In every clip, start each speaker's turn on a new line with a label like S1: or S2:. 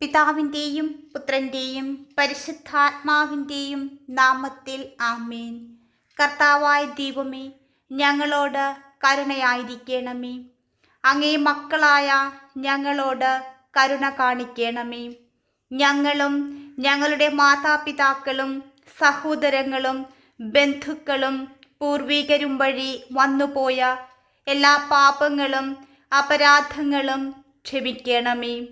S1: പിതാവിന്റെയും പുത്രന്റെയും പരിശുദ്ധാത്മാവിന്റെയും നാമത്തിൽ ആമേൻ. കർത്താവായ ദൈവമേ ഞങ്ങളോട് കരുണയായിരിക്കണമേ. അങ്ങേ മക്കളായ ഞങ്ങളോട് കരുണ കാണിക്കണമേ. ഞങ്ങളും ഞങ്ങളുടെ മാതാപിതാക്കളും സഹോദരങ്ങളും ബന്ധുക്കളും പൂർവികരും വഴി വന്നുപോയ എല്ലാ പാപങ്ങളും അപരാധങ്ങളും ക്ഷമിക്കണമേ.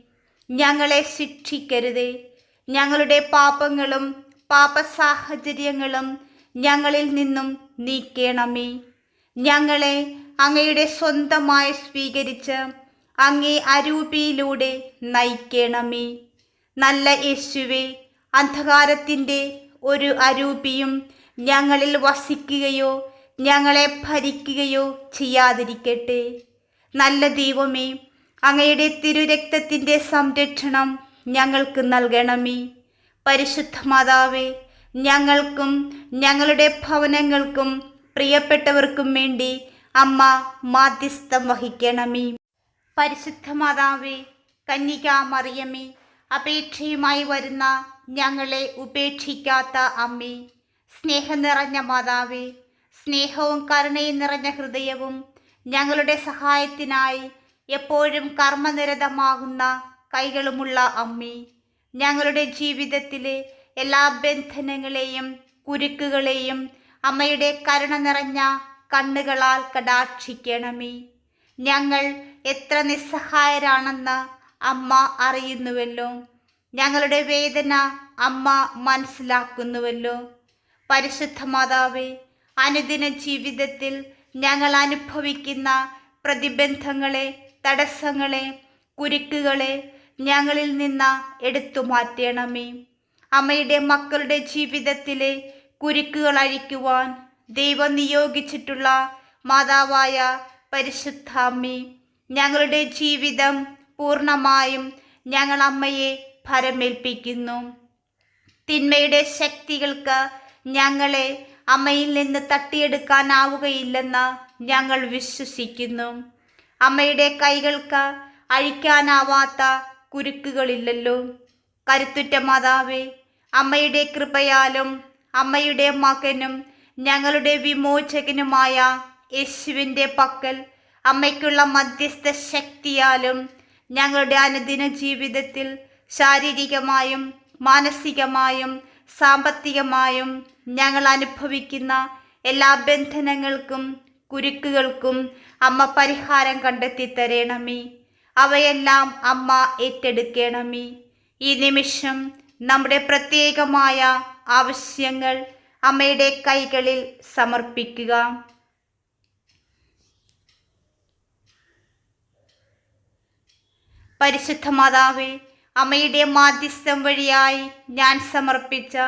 S1: ഞങ്ങളെ ശിക്ഷിക്കരുതേ. ഞങ്ങളുടെ പാപങ്ങളും പാപസാഹചര്യങ്ങളും ഞങ്ങളിൽ നിന്നും നീക്കണമേ. ഞങ്ങളെ അങ്ങയുടെ സ്വന്തമായി സ്വീകരിച്ച് അങ്ങേ അരൂപിയിലൂടെ നയിക്കണമേ. നല്ല യേശുവെ അന്ധകാരത്തിന്റെ ഒരു അരൂപിയും ഞങ്ങളിൽ വസിക്കുകയോ ഞങ്ങളെ ഭരിക്കുകയോ ചെയ്യാതിരിക്കട്ടെ. നല്ല ദൈവമേ അങ്ങയുടെ തിരുരക്തത്തിന്റെ സംരക്ഷണം ഞങ്ങൾക്ക് നൽകണമേ. പരിശുദ്ധ മാതാവേ ഞങ്ങൾക്കും ഞങ്ങളുടെ ഭവനങ്ങൾക്കും പ്രിയപ്പെട്ടവർക്കും വേണ്ടി അമ്മ മാധ്യസ്ഥം വഹിക്കണമേ. പരിശുദ്ധ മാതാവേ കന്യക മറിയമേ അപേക്ഷയുമായി വരുന്ന ഞങ്ങളെ ഉപേക്ഷിക്കാത്ത അമ്മേ സ്നേഹം നിറഞ്ഞ മാതാവേ സ്നേഹവും കരുണയും നിറഞ്ഞ ഹൃദയവും ഞങ്ങളുടെ സഹായത്തിനായി എപ്പോഴും കർമ്മനിരതമാകുന്ന കൈകളുമുള്ള അമ്മി ഞങ്ങളുടെ ജീവിതത്തിലെ എല്ലാ ബന്ധനങ്ങളെയും കുരുക്കുകളെയും അമ്മയുടെ കരുണ നിറഞ്ഞ കണ്ണുകളാൽ കടാക്ഷിക്കണമേ. ഞങ്ങൾ എത്ര നിസ്സഹായരാണെന്ന് അമ്മ അറിയുന്നുവല്ലോ. ഞങ്ങളുടെ വേദന അമ്മ മനസ്സിലാക്കുന്നുവല്ലോ. പരിശുദ്ധ മാതാവേ അനുദിന ജീവിതത്തിൽ ഞങ്ങൾ അനുഭവിക്കുന്ന പ്രതിബന്ധങ്ങളെ തടസ്സങ്ങളെ കുരുക്കുകളെ ഞങ്ങളിൽ നിന്ന് എടുത്തു മാറ്റണമേ. അമ്മയുടെ മക്കളുടെ ജീവിതത്തിലെ കുരുക്കുകൾ അഴിക്കുവാൻ ദൈവം നിയോഗിച്ചിട്ടുള്ള മാതാവായ പരിശുദ്ധ അമ്മേ ഞങ്ങളുടെ ജീവിതം പൂർണമായും ഞങ്ങൾ അമ്മയെ ഭരമേൽപ്പിക്കുന്നു. തിന്മയുടെ ശക്തികൾക്ക് ഞങ്ങളെ അമ്മയിൽ നിന്ന് തട്ടിയെടുക്കാനാവുകയില്ലെന്ന് ഞങ്ങൾ വിശ്വസിക്കുന്നു. അമ്മയുടെ കൈകൾക്ക് അഴിക്കാനാവാത്ത കുരുക്കുകളില്ലല്ലോ. കരുത്തുറ്റ മാതാവേ അമ്മയുടെ കൃപയാലും അമ്മയുടെ മകനും ഞങ്ങളുടെ വിമോചകനുമായ യേശുവിന്റെ പക്കൽ അമ്മയ്ക്കുള്ള മധ്യസ്ഥ ശക്തിയാലും ഞങ്ങളുടെ അനുദിന ജീവിതത്തിൽ ശാരീരികമായും മാനസികമായും സാമ്പത്തികമായും ഞങ്ങൾ അനുഭവിക്കുന്ന എല്ലാ ബന്ധനങ്ങൾക്കും കുരുക്കുകൾക്കും അമ്മ പരിഹാരം കണ്ടെത്തി തരണമേ. അവയെല്ലാം അമ്മ ഏറ്റെടുക്കണമേ. ഈ നിമിഷം നമ്മുടെ പ്രത്യേകമായ ആവശ്യങ്ങൾ അമ്മയുടെ കൈകളിൽ സമർപ്പിക്കുക. പരിശുദ്ധ മാതാവേ അമ്മയുടെ മാധ്യസ്ഥം വഴിയായി ഞാൻ സമർപ്പിച്ച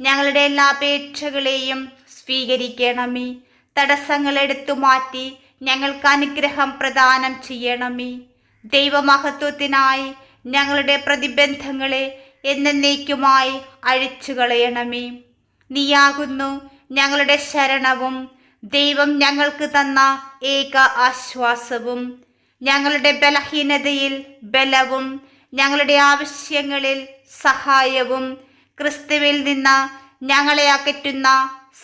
S1: ഞങ്ങളുടെ എല്ലാ അപേക്ഷകളെയും സ്വീകരിക്കണമേ. തടസ്സങ്ങൾ എടുത്തു മാറ്റി ഞങ്ങൾക്ക് അനുഗ്രഹം പ്രദാനം ചെയ്യണമേ. ദൈവമഹത്വത്തിനായി ഞങ്ങളുടെ പ്രതിബന്ധങ്ങളെ എന്നേക്കുമായി അഴിച്ചു കളയണമേ നീയാകുന്നു ഞങ്ങളുടെ ശരണവും. ദൈവം ഞങ്ങൾക്ക് തന്ന ഏക ആശ്വാസവും. ഞങ്ങളുടെ ബലഹീനതയിൽ ബലവും. ഞങ്ങളുടെ ആവശ്യങ്ങളിൽ സഹായവും. ക്രിസ്തുവിൽ നിന്ന് ഞങ്ങളെ അകറ്റുന്ന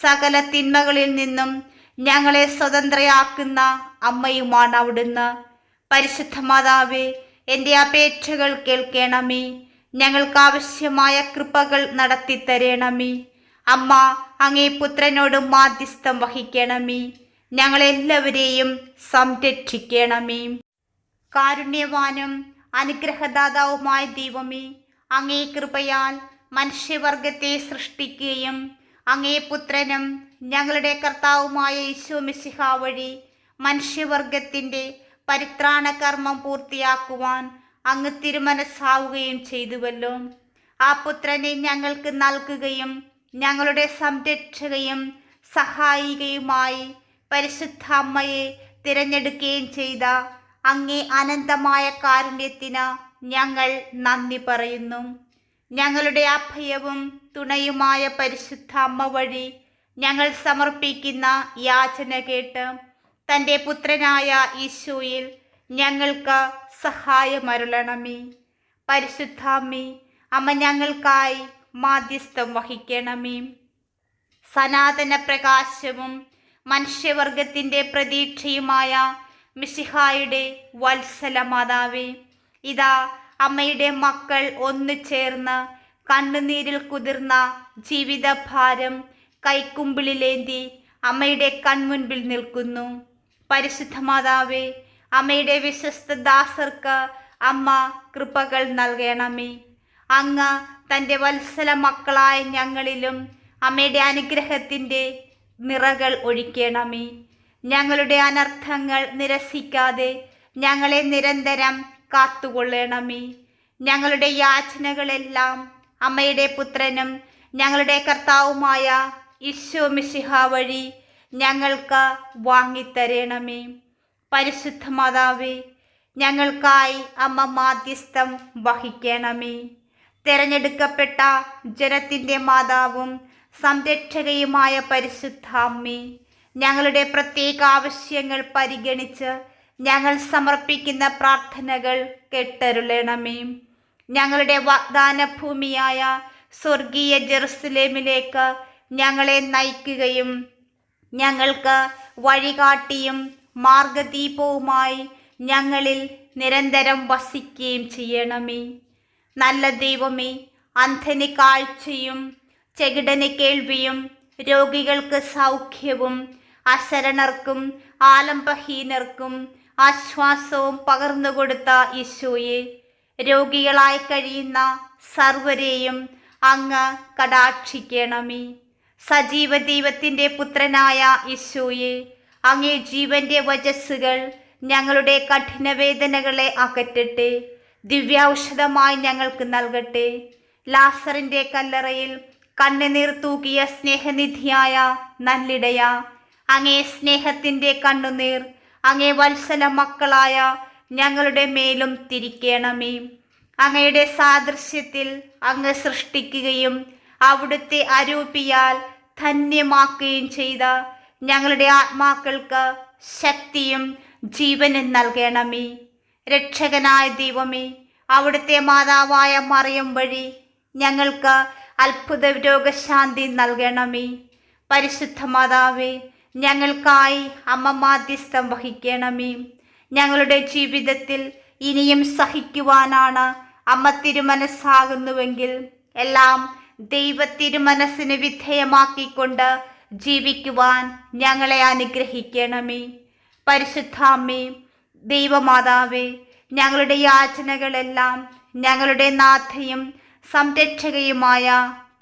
S1: സകല തിന്മകളിൽ നിന്നും ഞങ്ങളെ സ്വതന്ത്രയാക്കുന്ന അമ്മയുമാണ് അവിടുന്ന്. പരിശുദ്ധ മാതാവേ എന്റെ അപേക്ഷകൾ കേൾക്കണമേ. ഞങ്ങൾക്ക് ആവശ്യമായ കൃപകൾ നടത്തി തരണമേ അമ്മ അങ്ങേ പുത്രനോട് മാധ്യസ്ഥം വഹിക്കണമേ. ഞങ്ങളെല്ലാവരെയും സംരക്ഷിക്കണമേ. കാരുണ്യവാനും അനുഗ്രഹദാതാവുമായ ദൈവമേ അങ്ങേ കൃപയാൽ മനുഷ്യവർഗത്തെ സൃഷ്ടിക്കുകയും അങ്ങേ പുത്രനും ഞങ്ങളുടെ കർത്താവുമായ യേശു മിശിഹ വഴി മനുഷ്യവർഗത്തിന്റെ പരിത്രാണ കർമ്മം പൂർത്തിയാക്കുവാൻ അങ്ങ് തിരുമനസ്സാവുകയും ചെയ്തുവല്ലോ. ആ പുത്രനെ ഞങ്ങൾക്ക് നൽകുകയും ഞങ്ങളുടെ സംരക്ഷകയും സഹായികയുമായി പരിശുദ്ധ അമ്മയെ തിരഞ്ഞെടുക്കുകയും ചെയ്ത അങ്ങേ അനന്തമായ കാരുണ്യത്തിന് ഞങ്ങൾ നന്ദി പറയുന്നു. ഞങ്ങളുടെ അഭയവും തുണയുമായ പരിശുദ്ധ അമ്മ വഴി ഞങ്ങൾ സമർപ്പിക്കുന്ന യാചന കേട്ട് തന്റെ പുത്രനായ ഈശോയിൽ ഞങ്ങൾക്ക് സഹായമരുളണമേ പരിശുദ്ധാമ്മേ അമ്മ ഞങ്ങൾക്കായി മാധ്യസ്ഥം വഹിക്കണമേ. സനാതന പ്രകാശവും മനുഷ്യവർഗത്തിന്റെ പ്രതീക്ഷയുമായ മിശിഹായുടെ വത്സല മാതാവേ ഇതാ അമ്മയുടെ മക്കൾ ഒന്നു ചേർന്ന് കണ്ണുനീരിൽ കുതിർന്ന ജീവിതഭാരം കൈക്കുമ്പിളിലേന്തി അമ്മയുടെ കൺമുൻപിൽ നിൽക്കുന്നു. പരിശുദ്ധ മാതാവേ അമ്മയുടെ വിശ്വസ്ത ദാസർക്ക് അമ്മ കൃപകൾ നൽകണമേ. അങ്ങ് തന്റെ വത്സല മക്കളായ ഞങ്ങളിലും അമ്മയുടെ അനുഗ്രഹത്തിന്റെ നിറകൾ ഒഴിക്കണമേ. ഞങ്ങളുടെ അനർത്ഥങ്ങൾ നിരസിക്കാതെ ഞങ്ങളെ നിരന്തരം കാത്തുകൊള്ളണമേ. ഞങ്ങളുടെ യാചനകളെല്ലാം അമ്മയുടെ പുത്രനും ഞങ്ങളുടെ കർത്താവുമായ ഈശോ മിശിഹ വഴി ഞങ്ങൾക്ക് വാങ്ങിത്തരണമേ. പരിശുദ്ധ മാതാവേ ഞങ്ങൾക്കായി അമ്മ മാധ്യസ്ഥം വഹിക്കണമേ. തിരഞ്ഞെടുക്കപ്പെട്ട ജനത്തിന്റെ മാതാവും സംരക്ഷകയുമായ പരിശുദ്ധ അമ്മേ ഞങ്ങളുടെ പ്രത്യേക ആവശ്യങ്ങൾ പരിഗണിച്ച് ഞങ്ങൾ സമർപ്പിക്കുന്ന പ്രാർത്ഥനകൾ കെട്ടരുളണമേ. ഞങ്ങളുടെ വാഗ്ദാന ഭൂമിയായ സ്വർഗീയ ജെറുസലേമിലേക്ക് ഞങ്ങളെ നയിക്കുകയും ഞങ്ങൾക്ക് വഴികാട്ടിയും മാർഗദീപവുമായി ഞങ്ങളിൽ നിരന്തരം വസിക്കുകയും ചെയ്യണമേ. നല്ല ദൈവമേ അന്ധന് കാഴ്ചയും ചെകിടന് കേൾവിയും രോഗികൾക്ക് സൗഖ്യവും അശരണർക്കും ആലംബഹീനർക്കും ആശ്വാസവും പകർന്നുകൊടുത്ത ഈശോയെ രോഗികളായി കഴിയുന്ന സർവരെയും അങ്ങ് കടാക്ഷിക്കണമേ. സജീവ ദൈവത്തിന്റെ പുത്രനായ യേശുയെ അങ്ങേ ജീവന്റെ വചസ്സുകൾ ഞങ്ങളുടെ കഠിനവേദനകളെ അകറ്റട്ടെ. ദിവ്യൌഷധമായി ഞങ്ങൾക്ക് നൽകട്ടെ. ലാസറിന്റെ കല്ലറയിൽ കണ്ണുനീർ തൂക്കിയ സ്നേഹനിധിയായ നല്ലിടയ അങ്ങേ സ്നേഹത്തിന്റെ കണ്ണുനീർ അങ്ങേ വത്സല മക്കളായ ഞങ്ങളുടെ മേലും തിരിക്കണമേ. അങ്ങയുടെ സാദൃശ്യത്തിൽ അങ്ങ് സൃഷ്ടിക്കുകയും അവിടുത്തെ അരൂപിയാൽ ധന്യമാക്കുകയും ചെയ്ത ഞങ്ങളുടെ ആത്മാക്കൾക്ക് ശക്തിയും ജീവനും നൽകണമേ. രക്ഷകനായ ദൈവമേ അവിടുത്തെ മാതാവായ മറിയം വഴി ഞങ്ങൾക്ക് അത്ഭുത രോഗശാന്തി നൽകണമേ. പരിശുദ്ധ മാതാവേ ഞങ്ങൾക്കായി അമ്മ മാധ്യസ്ഥം വഹിക്കണമേ. ഞങ്ങളുടെ ജീവിതത്തിൽ ഇനിയും സഹിക്കുവാനാണ് അമ്മ തിരുമനസ്സാകുന്നുവെങ്കിൽ എല്ലാം ദൈവ തിരുമനസ്സിന് വിധേയമാക്കിക്കൊണ്ട് ജീവിക്കുവാൻ ഞങ്ങളെ അനുഗ്രഹിക്കണമേ. പരിശുദ്ധാമ്മേ ദൈവമാതാവേ ഞങ്ങളുടെ യാചനകളെല്ലാം ഞങ്ങളുടെ നാഥയും സംരക്ഷകയുമായ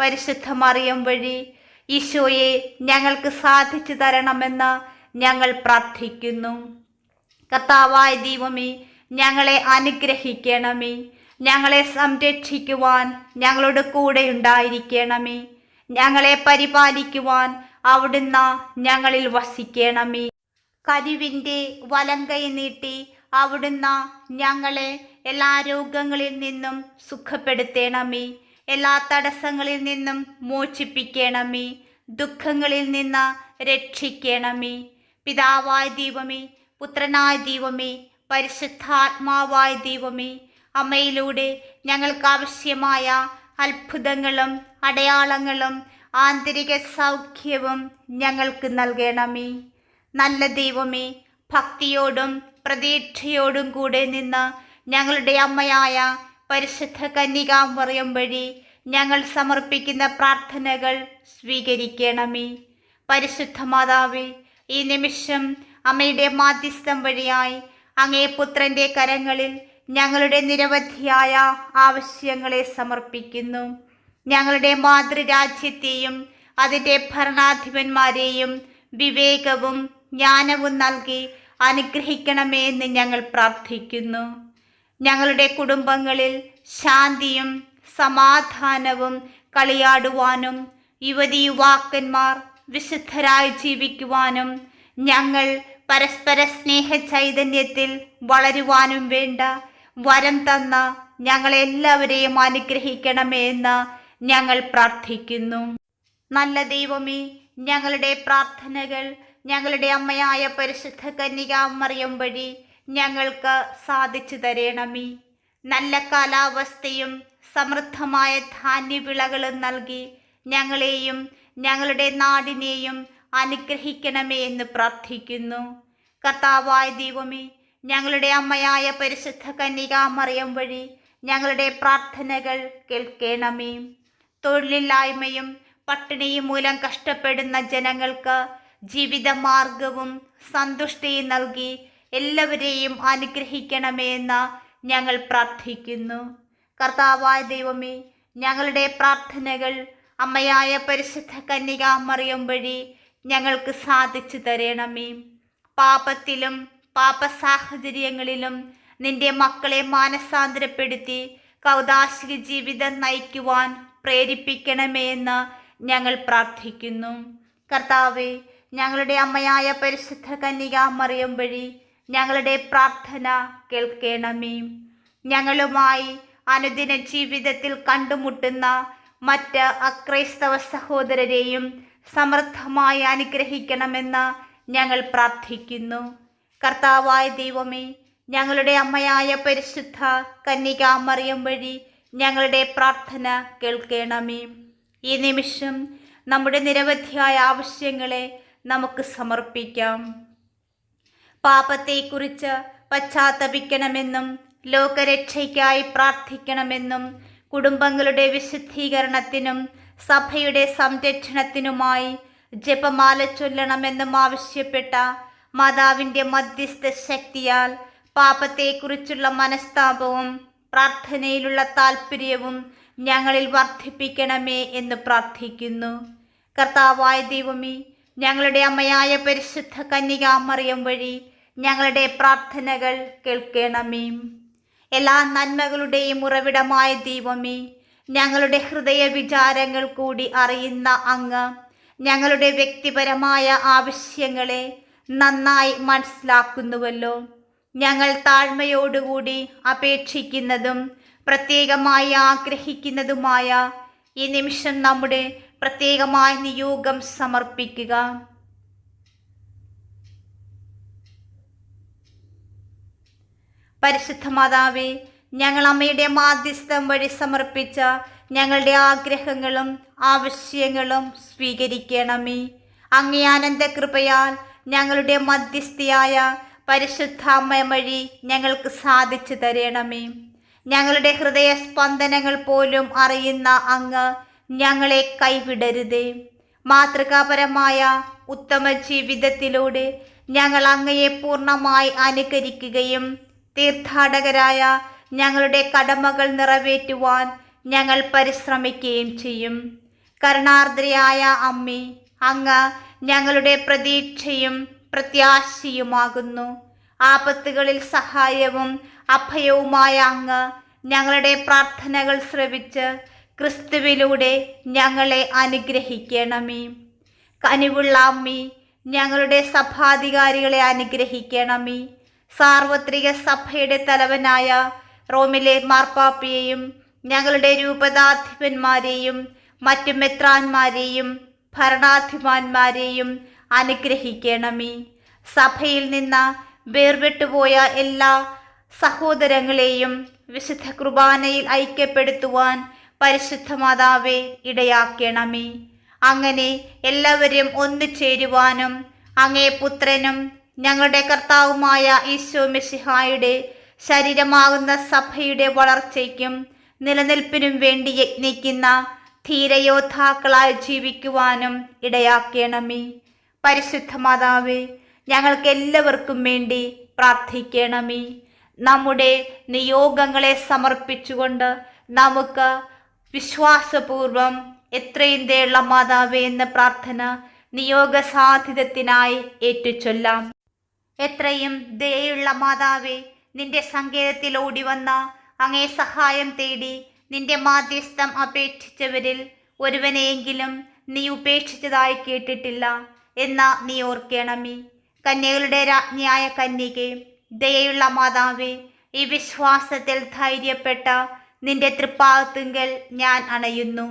S1: പരിശുദ്ധമറിയം വഴി ഈശോയെ ഞങ്ങൾക്ക് സാധിച്ചു തരണമെന്ന് ഞങ്ങൾ പ്രാർത്ഥിക്കുന്നു. കർത്താവായ ദൈവമേ ഞങ്ങളെ അനുഗ്രഹിക്കണമേ. ഞങ്ങളെ സംരക്ഷിക്കുവാൻ ഞങ്ങളുടെ കൂടെ ഉണ്ടായിരിക്കണമേ. ഞങ്ങളെ പരിപാലിക്കുവാൻ അവിടുന്ന് ഞങ്ങളിൽ വസിക്കണമേ. കരിവിന്റെ വലങ്കൈ നീട്ടി അവിടുന്ന് ഞങ്ങളെ എല്ലാ രോഗങ്ങളിൽ നിന്നും സുഖപ്പെടുത്തണമേ. എല്ലാ തടസ്സങ്ങളിൽ നിന്നും മോചിപ്പിക്കണമേ. ദുഃഖങ്ങളിൽ നിന്ന് രക്ഷിക്കണമേ. പിതാവായ ദൈവമേ പുത്രനായ ദൈവമേ പരിശുദ്ധാത്മാവായ ദൈവമേ അമ്മയിലൂടെ ഞങ്ങൾക്ക് ആവശ്യമായ അത്ഭുതങ്ങളും അടയാളങ്ങളും ആന്തരിക സൗഖ്യവും ഞങ്ങൾക്ക് നൽകണമേ. നല്ല ദൈവമേ ഭക്തിയോടും പ്രതീക്ഷയോടും കൂടെ നിന്ന് ഞങ്ങളുടെ അമ്മയായ പരിശുദ്ധ പറയും വഴി ഞങ്ങൾ സമർപ്പിക്കുന്ന പ്രാർത്ഥനകൾ സ്വീകരിക്കണമേ. പരിശുദ്ധ മാതാവേ ഈ നിമിഷം അമ്മയുടെ മാധ്യസ്ഥം വഴിയായി അങ്ങേ പുത്രന്റെ കരങ്ങളിൽ ഞങ്ങളുടെ നിരവധിയായ ആവശ്യങ്ങളെ സമർപ്പിക്കുന്നു. ഞങ്ങളുടെ മാതൃരാജ്യത്തെയും അതിന്റെ ഭരണാധിപന്മാരെയും വിവേകവും ജ്ഞാനവും നൽകി അനുഗ്രഹിക്കണമേ എന്ന് ഞങ്ങൾ പ്രാർത്ഥിക്കുന്നു. ഞങ്ങളുടെ കുടുംബങ്ങളിൽ ശാന്തിയും സമാധാനവും കളിയാടുവാനും യുവതി യുവാക്കന്മാർ വിശുദ്ധരായി ജീവിക്കുവാനും ഞങ്ങൾ പരസ്പര സ്നേഹ ചൈതന്യത്തിൽ വളരുവാനും വേണ്ട വരം തന്ന ഞങ്ങളെല്ലാവരെയും അനുഗ്രഹിക്കണമേ എന്ന് ഞങ്ങൾ പ്രാർത്ഥിക്കുന്നു. നല്ല ദൈവമേ ഞങ്ങളുടെ പ്രാർത്ഥനകൾ ഞങ്ങളുടെ അമ്മയായ പരിശുദ്ധ കന്യകാമറിയം വഴി ഞങ്ങൾക്ക് സാധിച്ചു തരണമേ. നല്ല കാലാവസ്ഥയും സമൃദ്ധമായ ധാന്യവിളകളും നൽകി ഞങ്ങളെയും ഞങ്ങളുടെ നാടിനെയും അനുഗ്രഹിക്കണമേ എന്ന് പ്രാർത്ഥിക്കുന്നു. കർത്താവായ ദൈവമേ ഞങ്ങളുടെ അമ്മയായ പരിശുദ്ധ കന്യകാമറിയം വഴി ഞങ്ങളുടെ പ്രാർത്ഥനകൾ കേൾക്കണമേ. തൊഴിലില്ലായ്മയും പട്ടിണിയും മൂലം കഷ്ടപ്പെടുന്ന ജനങ്ങൾക്ക് ജീവിതമാർഗവും സന്തുഷ്ടിയും നൽകി എല്ലാവരെയും അനുഗ്രഹിക്കണമേ എന്ന് ഞങ്ങൾ പ്രാർത്ഥിക്കുന്നു. കർത്താവായ ദൈവമേ ഞങ്ങളുടെ പ്രാർത്ഥനകൾ അമ്മയായ പരിശുദ്ധ കന്യക മറിയം വഴി ഞങ്ങൾക്ക് സാധിച്ചു തരണമേ. പാപത്തിലും പാപ സാഹചര്യങ്ങളിലും നിന്റെ മക്കളെ മാനസാന്തരപ്പെടുത്തി കൗതാശിക ജീവിതം നയിക്കുവാൻ പ്രേരിപ്പിക്കണമേ എന്ന് ഞങ്ങൾ പ്രാർത്ഥിക്കുന്നു. കർത്താവെ ഞങ്ങളുടെ അമ്മയായ പരിശുദ്ധ കന്യക മറിയം വഴി ഞങ്ങളുടെ പ്രാർത്ഥന കേൾക്കണമേ. ഞങ്ങളുമായി അനുദിന ജീവിതത്തിൽ കണ്ടുമുട്ടുന്ന മറ്റ് അക്രൈസ്തവ സഹോദരരെയും സമൃദ്ധമായി അനുഗ്രഹിക്കണമെന്ന് ഞങ്ങൾ പ്രാർത്ഥിക്കുന്നു. കർത്താവായ ദൈവമേ ഞങ്ങളുടെ അമ്മയായ പരിശുദ്ധ കന്യക മറിയം വഴി ഞങ്ങളുടെ പ്രാർത്ഥന കേൾക്കണമേ. ഈ നിമിഷം നമ്മുടെ നിരവധിയായ ആവശ്യങ്ങളെ നമുക്ക് സമർപ്പിക്കാം. പാപത്തെക്കുറിച്ച് പശ്ചാത്തപിക്കണമെന്നും ലോകരക്ഷയ്ക്കായി പ്രാർത്ഥിക്കണമെന്നും കുടുംബങ്ങളുടെ വിശുദ്ധീകരണത്തിനും സഭയുടെ സംരക്ഷണത്തിനുമായി ജപമാല ചൊല്ലണമെന്നും ആവശ്യപ്പെട്ട മാതാവിന്റെ മധ്യസ്ഥ ശക്തിയാൽ പാപത്തെക്കുറിച്ചുള്ള മനസ്താപവും പ്രാർത്ഥനയിലുള്ള താല്പര്യവും ഞങ്ങളിൽ വർദ്ധിപ്പിക്കണമേ എന്ന് പ്രാർത്ഥിക്കുന്നു. കർത്താവായ ദൈവമേ ഞങ്ങളുടെ അമ്മയായ പരിശുദ്ധ കന്യകാമറിയം വഴി ഞങ്ങളുടെ പ്രാർത്ഥനകൾ കേൾക്കണമേ. എല്ലാ നന്മകളുടെയും ഉറവിടമായ ദൈവമേ ഞങ്ങളുടെ ഹൃദയ വിചാരങ്ങൾ കൂടി അറിയുന്ന അങ്ങ് ഞങ്ങളുടെ വ്യക്തിപരമായ ആവശ്യങ്ങളെ നന്നായി മനസ്സിലാക്കുന്നുവല്ലോ. ഞങ്ങൾ താഴ്മയോടുകൂടി അപേക്ഷിക്കുന്നതും പ്രത്യേകമായി ആഗ്രഹിക്കുന്നതുമായ ഈ നിമിഷം നമ്മുടെ പ്രത്യേകമായ നിയോഗം സമർപ്പിക്കുക. പരിശുദ്ധ മാതാവേ ഞങ്ങൾ അമ്മയുടെ മാധ്യസ്ഥം വഴി സമർപ്പിച്ച ഞങ്ങളുടെ ആഗ്രഹങ്ങളും ആവശ്യങ്ങളും സ്വീകരിക്കണമേ. അങ്ങേ ആനന്ദ കൃപയാൽ ഞങ്ങളുടെ മധ്യസ്ഥയായ പരിശുദ്ധ അമ്മ വഴി ഞങ്ങൾക്ക് സാധിച്ചു തരണമേ. ഞങ്ങളുടെ ഹൃദയ സ്പന്ദനങ്ങൾ പോലും അറിയുന്ന അങ്ങ് ഞങ്ങളെ കൈവിടരുതേ. മാതൃകാപരമായ ഉത്തമ ജീവിതത്തിലൂടെ ഞങ്ങൾ അങ്ങയെ പൂർണമായി അനുകരിക്കുകയും തീർത്ഥാടകരായ ഞങ്ങളുടെ കടമകൾ നിറവേറ്റുവാൻ ഞങ്ങൾ പരിശ്രമിക്കുകയും ചെയ്യും. കരുണാർദ്രയായ അമ്മി അങ്ങ് ഞങ്ങളുടെ പ്രതീക്ഷയും പ്രത്യാശയുമാകുന്നു. ആപത്തുകളിൽ സഹായവും അഭയവുമായ അങ്ങ് ഞങ്ങളുടെ പ്രാർത്ഥനകൾ ശ്രവിച്ച് ക്രിസ്തുവിലൂടെ ഞങ്ങളെ അനുഗ്രഹിക്കണമേ. കനിവുള്ള അമ്മി ഞങ്ങളുടെ സഭാധികാരികളെ അനുഗ്രഹിക്കണമേ. സാർവത്രിക സഭയുടെ തലവനായ റോമിലെ മാർപ്പാപ്പയെയും ഞങ്ങളുടെ രൂപതാധിപന്മാരെയും മറ്റു മെത്രാന്മാരെയും ഭരണാധിപന്മാരെയും അനുഗ്രഹിക്കണമേ. സഭയിൽ നിന്ന് വേർപെട്ടുപോയ എല്ലാ സഹോദരങ്ങളെയും വിശുദ്ധ കുർബാനയിൽ ഐക്യപ്പെടുത്തുവാൻ പരിശുദ്ധ മാതാവെ ഇടയാക്കണമേ. അങ്ങനെ എല്ലാവരും ഒന്നു ചേരുവാനും അങ്ങേ പുത്രനും ഞങ്ങളുടെ കർത്താവുമായ ഈശോ മെഷിഹായുടെ ശരീരമാകുന്ന സഭയുടെ വളർച്ചയ്ക്കും നിലനിൽപ്പിനും വേണ്ടി യജ്ഞിക്കുന്ന ധീരയോദ്ധാക്കളായി ജീവിക്കുവാനും ഇടയാക്കണമേ. പരിശുദ്ധ മാതാവേ ഞങ്ങൾക്ക് എല്ലാവർക്കും വേണ്ടി പ്രാർത്ഥിക്കണമേ. നമ്മുടെ നിയോഗങ്ങളെ സമർപ്പിച്ചുകൊണ്ട് നമുക്ക് വിശ്വാസപൂർവം എത്രയും തേള്ള മാതാവേ എന്ന പ്രാർത്ഥന നിയോഗ സാധ്യതത്തിനായി ഏറ്റുചൊല്ലാം. എത്രയും ദയുള്ള മാതാവേ നിന്റെ സങ്കേതത്തിൽ ഓടി വന്ന അങ്ങേ സഹായം തേടി നിന്റെ മാധ്യസ്ഥം അപേക്ഷിച്ചവരിൽ ഒരുവനെയെങ്കിലും നീ ഉപേക്ഷിച്ചതായി കേട്ടിട്ടില്ല എന്ന നീ ഓർക്കണമേ. കന്യകളുടെ രാജ്ഞിയായ കന്യകെ ദയയുള്ള മാതാവേ ഈ വിശ്വാസത്തിൽ ധൈര്യപ്പെട്ട നിന്റെ തൃപ്പാകത്തുങ്കൽ ഞാൻ അണയുന്നു.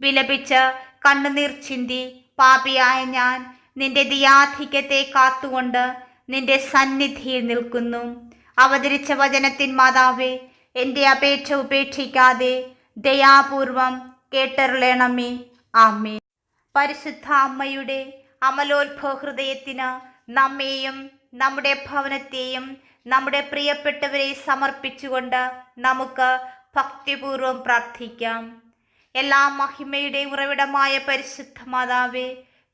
S1: വിലപിച്ച് കണ്ണുനീർ ചിന്തി പാപിയായ ഞാൻ നിന്റെ ദിയാധിക്യത്തെ കാത്തുകൊണ്ട് നിന്റെ സന്നിധിയിൽ നിൽക്കുന്നു. അവതരിച്ച വചനത്തിൻ മാതാവേ എന്റെ അപേക്ഷ ഉപേക്ഷിക്കാതെ ദയാപൂർവം കേട്ടരുളേണമേ. ആമേ പരിശുദ്ധ അമ്മയുടെ അമലോത്ഭവ ഹൃദയത്തിന് നമ്മെയും നമ്മുടെ ഭവനത്തെയും നമ്മുടെ പ്രിയപ്പെട്ടവരെ സമർപ്പിച്ചുകൊണ്ട് നമുക്ക് ഭക്തിപൂർവം പ്രാർത്ഥിക്കാം. എല്ലാ മഹിമയുടെ ഉറവിടമായ പരിശുദ്ധ മാതാവേ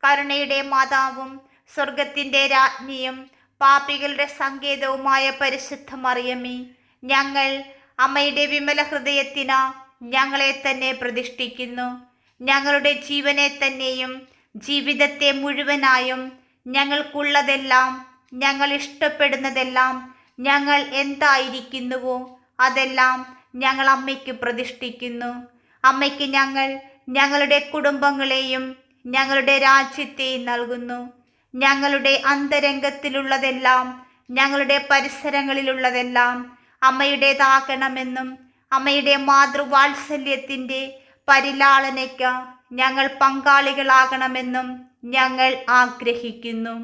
S1: കരുണയുടെ മാതാവും സ്വർഗത്തിന്റെ രാജ്ഞിയും പാപികളുടെ സങ്കേതവുമായ പരിശുദ്ധ മറിയമേ ഞങ്ങൾ അമ്മയുടെ വിമല ഹൃദയത്തിന് ഞങ്ങളെ തന്നെ പ്രതിഷ്ഠിക്കുന്നു. ഞങ്ങളുടെ ജീവനെ തന്നെയും ജീവിതത്തെ മുഴുവനായും ഞങ്ങൾക്കുള്ളതെല്ലാം ഞങ്ങൾ ഇഷ്ടപ്പെടുന്നതെല്ലാം ഞങ്ങൾ എന്തായിരിക്കുന്നുവോ അതെല്ലാം ഞങ്ങൾ അമ്മയ്ക്ക് പ്രതിഷ്ഠിക്കുന്നു. അമ്മയ്ക്ക് ഞങ്ങൾ ഞങ്ങളുടെ കുടുംബങ്ങളെയും ഞങ്ങളുടെ രാജ്യത്തെയും നൽകുന്നു. ഞങ്ങളുടെ അന്തരംഗത്തിലുള്ളതെല്ലാം ഞങ്ങളുടെ പരിസരങ്ങളിലുള്ളതെല്ലാം അമ്മയുടേതാകണമെന്നും അമ്മയുടെ മാതൃവാത്സല്യത്തിന്റെ പരിലാളനയ്ക്ക് ഞങ്ങൾ പങ്കാളികളാകണമെന്നും ഞങ്ങൾ ആഗ്രഹിക്കുന്നു.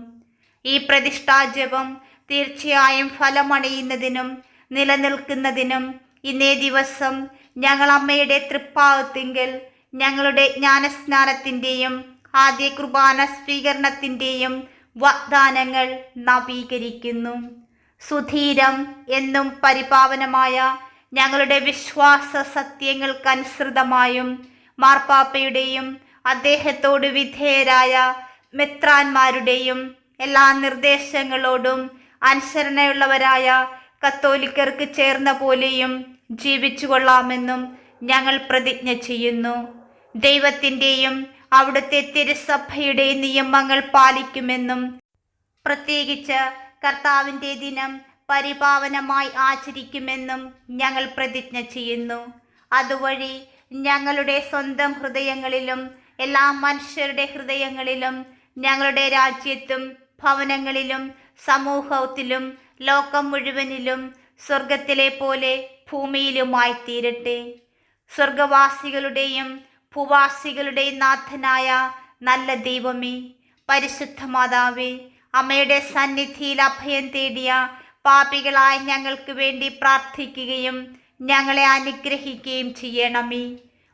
S1: ഈ പ്രതിഷ്ഠാജപം തീർച്ചയായും ഫലമണിയുന്നതിനും നിലനിൽക്കുന്നതിനും ഇന്നേ ദിവസം ഞങ്ങൾ അമ്മയുടെ തൃപ്പാവത്തിങ്കിൽ ഞങ്ങളുടെ ജ്ഞാനസ്നാനത്തിന്റെയും ആദ്യ കുർബാന സ്വീകരണത്തിന്റെയും വാഗ്ദാനങ്ങൾ നവീകരിക്കുന്നു. സുധീരം എന്നും പരിപാവനമായ ഞങ്ങളുടെ വിശ്വാസ സത്യങ്ങൾക്കനുസൃതമായും മാർപ്പാപ്പയുടെയും അദ്ദേഹത്തോട് വിധേയരായ മെത്രാന്മാരുടെയും എല്ലാ നിർദ്ദേശങ്ങളോടും അനുസരണയുള്ളവരായ കത്തോലിക്കർക്ക് ചേർന്ന പോലെയും ജീവിച്ചു കൊള്ളാമെന്നും ഞങ്ങൾ പ്രതിജ്ഞ ചെയ്യുന്നു. ദൈവത്തിന്റെയും അവിടുത്തെ തിരുസഭയുടെ നിയമങ്ങൾ പാലിക്കുമെന്നും പ്രത്യേകിച്ച് കർത്താവിന്റെ ദിനം പരിപാവനമായി ആചരിക്കുമെന്നും ഞങ്ങൾ പ്രതിജ്ഞ ചെയ്യുന്നു. അതുവഴി ഞങ്ങളുടെ സ്വന്തം ഹൃദയങ്ങളിലും എല്ലാ മനുഷ്യരുടെ ഹൃദയങ്ങളിലും ഞങ്ങളുടെ രാജ്യത്തും ഭവനങ്ങളിലും സമൂഹത്തിലും ലോകം മുഴുവനിലും സ്വർഗത്തിലെ പോലെ ഭൂമിയിലുമായി തീരട്ടെ സ്വർഗവാസികളുടെയും ഭൂവാസികളുടെയും നാഥനായ നല്ല ദൈവമേ പരിശുദ്ധ മാതാവേ അമ്മയുടെ സന്നിധിയിൽ അഭയം തേടിയ പാപികളായ ഞങ്ങൾക്ക് വേണ്ടി പ്രാർത്ഥിക്കുകയും ഞങ്ങളെ അനുഗ്രഹിക്കുകയും ചെയ്യണമേ.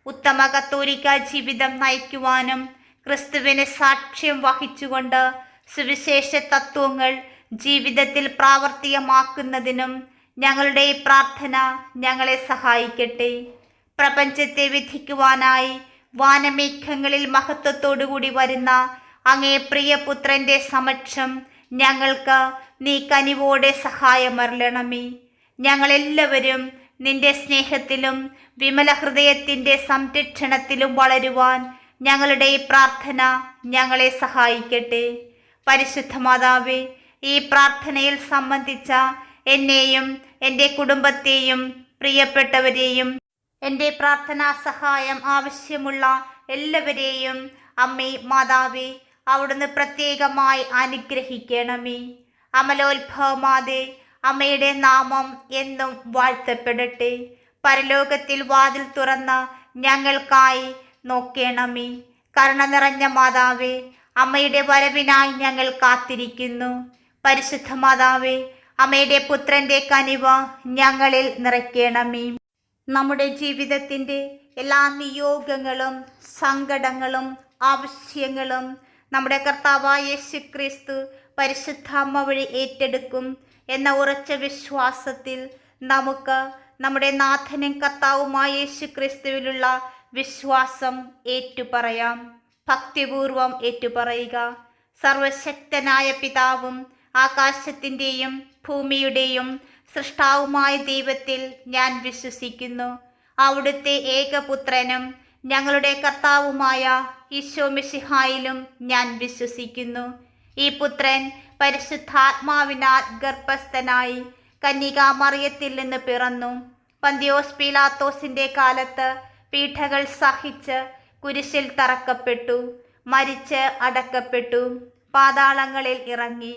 S1: ഉത്തമ കത്തോലിക്ക ജീവിതം നയിക്കുവാനും ക്രിസ്തുവിന് സാക്ഷ്യം വഹിച്ചുകൊണ്ട് സുവിശേഷ തത്വങ്ങൾ ജീവിതത്തിൽ പ്രാവർത്തികമാക്കുന്നതിനും ഞങ്ങളുടെ പ്രാർത്ഥന ഞങ്ങളെ സഹായിക്കട്ടെ. പ്രപഞ്ചത്തെ വിധിക്കുവാനായി വാനമേഘങ്ങളിൽ മഹത്വത്തോടുകൂടി വരുന്ന അങ്ങേ പ്രിയപുത്രന്റെ സമക്ഷം ഞങ്ങൾക്ക് നീ കനിവോടെ സഹായമറിയണമേ ഞങ്ങളെല്ലാവരും നിന്റെ സ്നേഹത്തിലും വിമല ഹൃദയത്തിന്റെ സംരക്ഷണത്തിലും വളരുവാൻ ഞങ്ങളുടെ ഈ പ്രാർത്ഥന ഞങ്ങളെ സഹായിക്കട്ടെ. പരിശുദ്ധ മാതാവേ ഈ പ്രാർത്ഥനയിൽ സംബന്ധിച്ച എന്നെയും എന്റെ കുടുംബത്തെയും പ്രിയപ്പെട്ടവരെയും എന്റെ പ്രാർത്ഥനാ സഹായം ആവശ്യമുള്ള എല്ലാവരെയും അമ്മേ മാതാവേ അവിടുന്ന് പ്രത്യേകമായി അനുഗ്രഹിക്കണമേ. അമലോത്ഭവമാതെ അമ്മയുടെ നാമം എന്നും വാഴ്ത്തപ്പെടട്ടെ. പരലോകത്തിൽ വാതിൽ തുറന്ന ഞങ്ങൾക്കായി നോക്കേണമേ. കരുണ നിറഞ്ഞ മാതാവേ അമ്മയുടെ വരവിനായി ഞങ്ങൾ കാത്തിരിക്കുന്നു. പരിശുദ്ധ മാതാവേ അമ്മയുടെ പുത്രന്റെ കനിവ ഞങ്ങളിൽ നിറയ്ക്കണമേ. നമ്മുടെ ജീവിതത്തിന്റെ എല്ലാ നിയോഗങ്ങളും സങ്കടങ്ങളും ആവശ്യങ്ങളും നമ്മുടെ കർത്താവായ യേശു ക്രിസ്തു പരിശുദ്ധ അമ്മ വഴി ഏറ്റെടുക്കും എന്ന ഉറച്ച വിശ്വാസത്തിൽ നമുക്ക് നമ്മുടെ നാഥനും കർത്താവുമായ യേശു ക്രിസ്തുവിലുള്ള വിശ്വാസം ഏറ്റുപറയാം. ഭക്തിപൂർവം ഏറ്റുപറയുക. സർവശക്തനായ പിതാവും ആകാശത്തിന്റെയും ഭൂമിയുടെയും സൃഷ്ടാവുമായ ദൈവത്തിൽ ഞാൻ വിശ്വസിക്കുന്നു. അവിടുത്തെ ഏകപുത്രനും ഞങ്ങളുടെ കർത്താവുമായ ഈശോ മിശിഹായിലും ഞാൻ വിശ്വസിക്കുന്നു. ഈ പുത്രൻ പരിശുദ്ധാത്മാവിനാൽ ഗർഭസ്ഥനായി കന്യകാമറിയത്തിൽ നിന്ന് പിറന്നു. പന്തിയോസ് പീലാത്തോസിന്റെ കാലത്ത് പീഠകൾ സഹിച്ച് കുരിശിൽ തറക്കപ്പെട്ടു മരിച്ച് അടക്കപ്പെട്ടു പാതാളങ്ങളിൽ ഇറങ്ങി.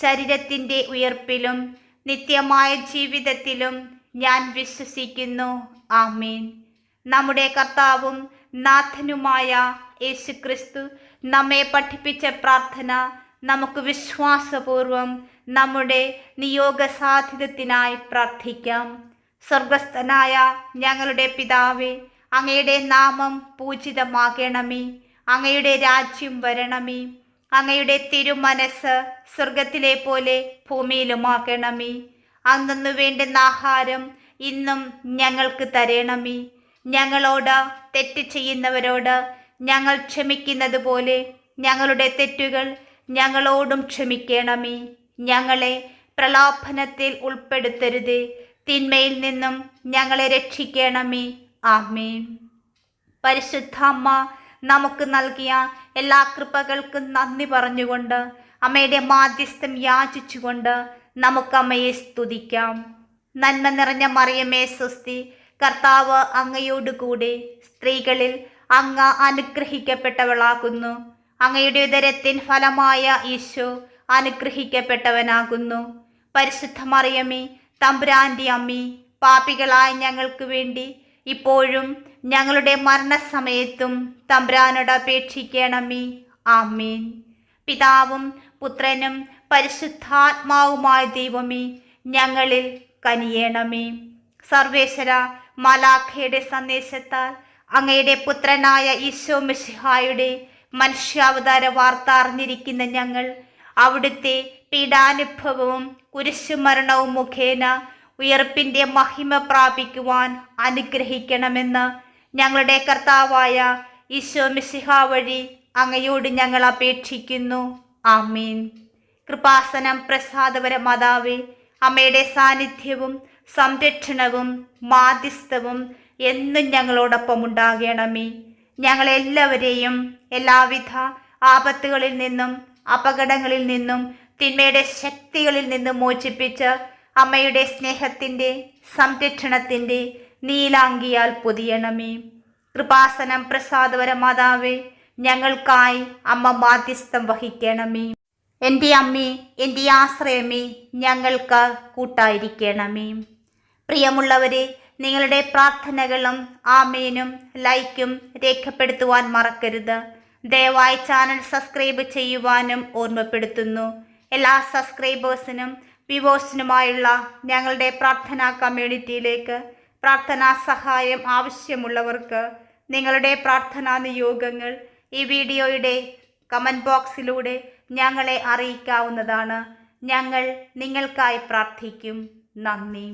S1: ശരീരത്തിന്റെ ഉയർപ്പിലും നിത്യമായ ജീവിതത്തിലും ഞാൻ വിശ്വസിക്കുന്നു. ആമീൻ. നമ്മുടെ കർത്താവും നാഥനുമായ യേശു ക്രിസ്തു നമ്മെ പഠിപ്പിച്ച പ്രാർത്ഥന നമുക്ക് വിശ്വാസപൂർവം നമ്മുടെ നിയോഗ സാധ്യതത്തിനായി പ്രാർത്ഥിക്കാം. സ്വർഗസ്ഥനായ ഞങ്ങളുടെ പിതാവേ അങ്ങയുടെ നാമം പൂജിതമാകണമേ. അങ്ങയുടെ രാജ്യം വരണമേ. അങ്ങയുടെ തിരുമനസ് സ്വർഗത്തിലെ പോലെ ഭൂമിയിലുമാക്കണമേ അന്നു വേണ്ടുന്ന ആഹാരം ഇന്നും ഞങ്ങൾക്ക് തരണമേ. ഞങ്ങളോട് തെറ്റ് ചെയ്യുന്നവരോട് ഞങ്ങൾ ക്ഷമിക്കുന്നത് പോലെ ഞങ്ങളുടെ തെറ്റുകൾ ഞങ്ങളോടും ക്ഷമിക്കണമേ. ഞങ്ങളെ പ്രലോഭനത്തിൽ ഉൾപ്പെടുത്തരുത്. തിന്മയിൽ നിന്നും ഞങ്ങളെ രക്ഷിക്കണമേ. ആമേ പരിശുദ്ധ അമ്മ നമുക്ക് നൽകിയ എല്ലാ കൃപകൾക്കും നന്ദി പറഞ്ഞുകൊണ്ട് അമ്മയുടെ മാധ്യസ്ഥം യാചിച്ചുകൊണ്ട് നമുക്ക് അമ്മയെ സ്തുതിക്കാം. നന്മ നിറഞ്ഞ മറിയമേ സ്വസ്തി കർത്താവ് അങ്ങയോടുകൂടി സ്ത്രീകളിൽ അങ്ങ അനുഗ്രഹിക്കപ്പെട്ടവളാകുന്നു. അങ്ങയുടെ ഉദരത്തിൻ ഫലമായ ഈശോ അനുഗ്രഹിക്കപ്പെട്ടവനാകുന്നു. പരിശുദ്ധ മറിയമേ തമ്പുരാന്റെ അമ്മി പാപികളായ ഞങ്ങൾക്ക് വേണ്ടി ഇപ്പോഴും ഞങ്ങളുടെ മരണസമയത്തും തമ്പ്രാനോട് അപേക്ഷിക്കണമേ. ആമീൻ. പിതാവും പുത്രനും പരിശുദ്ധാത്മാവുമായ ദൈവമേ ഞങ്ങളിൽ കനിയേണമേ. സർവേശ്വര മലാഖയുടെ സന്ദേശത്താൽ അങ്ങയുടെ പുത്രനായ ഈശോ മിഷിഹായുടെ മനുഷ്യാവതാര വാർത്ത അറിഞ്ഞിരിക്കുന്ന ഞങ്ങൾ അവിടുത്തെ പീഡാനുഭവവും കുരിശുമരണവും മുഖേന ഉയർപ്പിന്റെ മഹിമ പ്രാപിക്കുവാൻ അനുഗ്രഹിക്കണമെന്ന് ഞങ്ങളുടെ കർത്താവായ ഈശോ മിശിഹ വഴി അങ്ങയോട് ഞങ്ങൾ അപേക്ഷിക്കുന്നു. ആമീൻ. കൃപാസനം പ്രസാദപര മാതാവേ അമ്മയുടെ സാന്നിധ്യവും സംരക്ഷണവും മാധ്യസ്ഥവും എന്നും ഞങ്ങളോടൊപ്പം ഉണ്ടാകണമേ. ഞങ്ങളെല്ലാവരെയും എല്ലാവിധ ആപത്തുകളിൽ നിന്നും അപകടങ്ങളിൽ നിന്നും തിന്മയുടെ ശക്തികളിൽ നിന്നും മോചിപ്പിച്ച് അമ്മയുടെ സ്നേഹത്തിന്റെ സംരക്ഷണത്തിന്റെ നീലാങ്കിയാൽ പൊതിയണമേ. കൃപാസനം പ്രസാദവര മാതാവേ ഞങ്ങൾക്കായി അമ്മ മാധ്യസ്ഥം വഹിക്കണമേ. എന്റെ അമ്മേ എന്റെ ആശ്രയമേ ഞങ്ങൾക്ക് കൂട്ടായിരിക്കണമേ. പ്രിയമുള്ളവരെ നിങ്ങളുടെ പ്രാർത്ഥനകളും ആമേനും ലൈക്കും രേഖപ്പെടുത്തുവാൻ മറക്കരുത്. ദയവായി ചാനൽ സബ്സ്ക്രൈബ് ചെയ്യുവാനും ഓർമ്മപ്പെടുത്തുന്നു. എല്ലാ സബ്സ്ക്രൈബേഴ്സിനും വ്യൂവേഴ്സിനുമായുള്ള ഞങ്ങളുടെ പ്രാർത്ഥനാ കമ്മ്യൂണിറ്റിയിലേക്ക് പ്രാർത്ഥനാ സഹായം ആവശ്യമുള്ളവർക്ക് നിങ്ങളുടെ പ്രാർത്ഥനാ നിയോഗങ്ങൾ ഈ വീഡിയോയുടെ കമന്റ് ബോക്സിലൂടെ ഞങ്ങളെ അറിയിക്കാവുന്നതാണ്. ഞങ്ങൾ നിങ്ങൾക്കായി പ്രാർത്ഥിക്കും. നന്ദി.